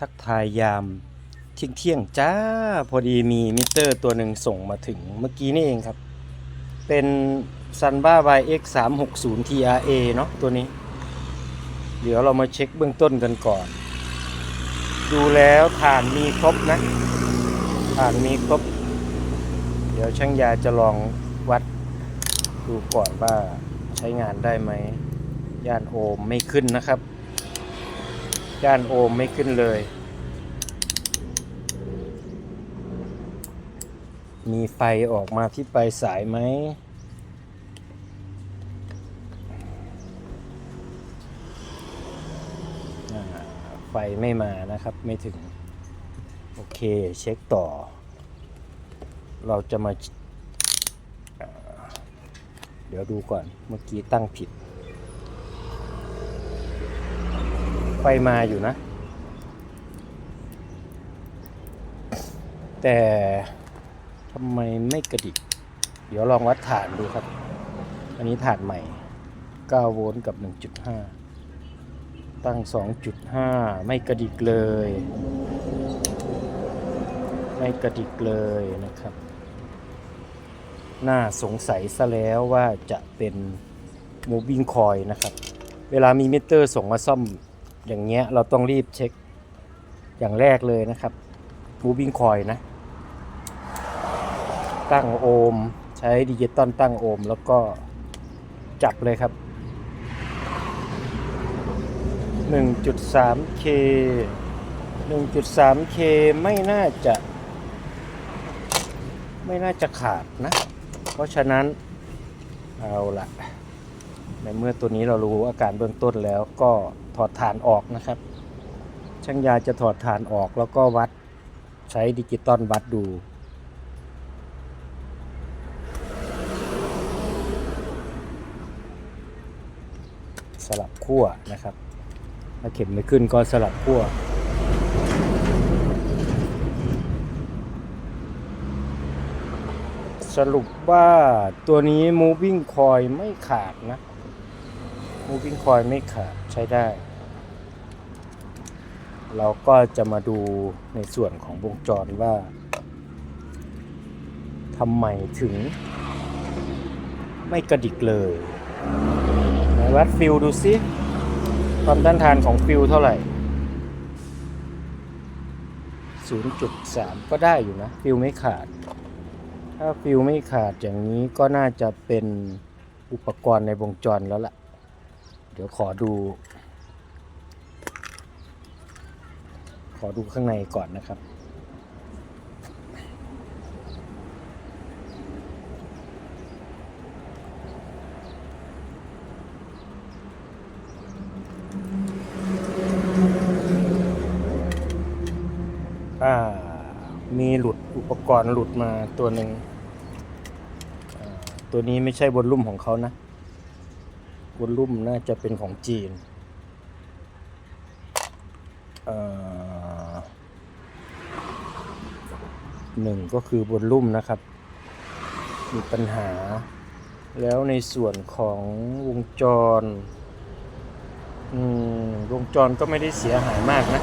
ทักทายยามเที่ยงเที่ยงจ้า พอดีมีมิเตอร์ตัวหนึ่งส่งมาถึงเมื่อกี้นี่เองครับ เป็น Sunba YX 3 6 0 TRA เนาะตัวนี้ เดี๋ยวเรามาเช็คเบื้องต้นกันก่อน ดูแล้วฐานมีครบนะฐานมีครบ เดี๋ยวช่างยาจะลองวัดดูก่อนว่าใช้งานได้ไหมย่านโอห์มไม่ขึ้นนะครับ ย่านโอห์มไม่ขึ้นเลย มีไฟออกมาที่ปลายสายไหม ไฟไม่มานะครับไม่ถึง โอเค เช็คต่อ เราจะมา เดี๋ยวดูก่อนเมื่อกี้ตั้งผิด ไฟมาอยู่นะ แต่ทำไมไม่กระดิก เดี๋ยวลองวัดฐานดูครับ อันนี้ฐานใหม่ 9 โวลต์กับ 1.5 ตั้ง 2.5 ไม่กระดิกเลย ไม่กระดิกเลยนะครับ น่าสงสัยซะแล้วว่าจะเป็น moving coil นะครับ เวลามีมิเตอร์ส่งมาซ่อม อย่างเงี้ยเราต้องรีบเช็คอย่างแรกเลยนะครับ moving coil นะ ตั้งโอห์มใช้ดิจิตอลตั้งโอห์มแล้วก็จับเลยครับ 1.3K 1.3K ไม่น่าจะ ไม่น่าจะขาดนะ เพราะฉะนั้นเอาละในเมื่อตัวนี้เรารู้อาการเบื้องต้นแล้วก็ อดฐานออกนะครับ ช่างยาจะถอดฐานออกแล้วก็วัดใช้ดิจิตอลวัดดูสลับขั้วนะครับ ถ้าเข็มไม่ขึ้นก็สลับขั้วสรุปว่าตัวนี้ moving coil ไม่ขาดนะ moving coil ไม่ขาดใช้ได้ เราก็จะมาดูในส่วนของวงจรว่าทำไมถึง ไม่กระดิกเลยวัดฟิลดูซิความต้านทานของฟิลเท่าไหร่ 0.3 ก็ได้อยู่นะ ฟิลไม่ขาด ถ้าฟิลไม่ขาดอย่างนี้ก็น่าจะเป็นอุปกรณ์ในวงจรแล้วล่ะ เดี๋ยวขอดู ขอดูข้างในก่อนนะครับ อ่า มีหลุดอุปกรณ์หลุดมาตัวหนึ่ง ตัวนี้ไม่ใช่บนรุ่มของเขานะบนรุ่มน่าจะเป็นของจีนอ่า หนึ่งก็คือบนรุ่มนะครับ มีปัญหา แล้วในส่วนของวงจรวงจรก็ไม่ได้เสียหายมากนะ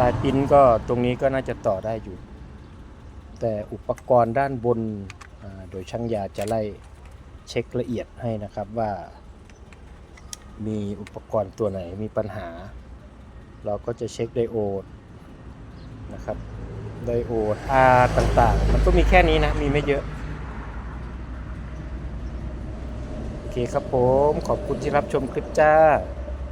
ลายปิ้นก็ตรงนี้ก็น่าจะต่อได้อยู่ แต่อุปกรณ์ด้านบนโดยช่างยาจะไล่เช็คละเอียดให้นะครับว่า มีอุปกรณ์ตัวไหนมีปัญหา เราก็จะเช็คไดโอดนะครับ ไดโอด R ต่างๆ มันก็มีแค่นี้นะ มีไม่เยอะ โอเคครับผม ขอบคุณที่รับชมคลิปจ้า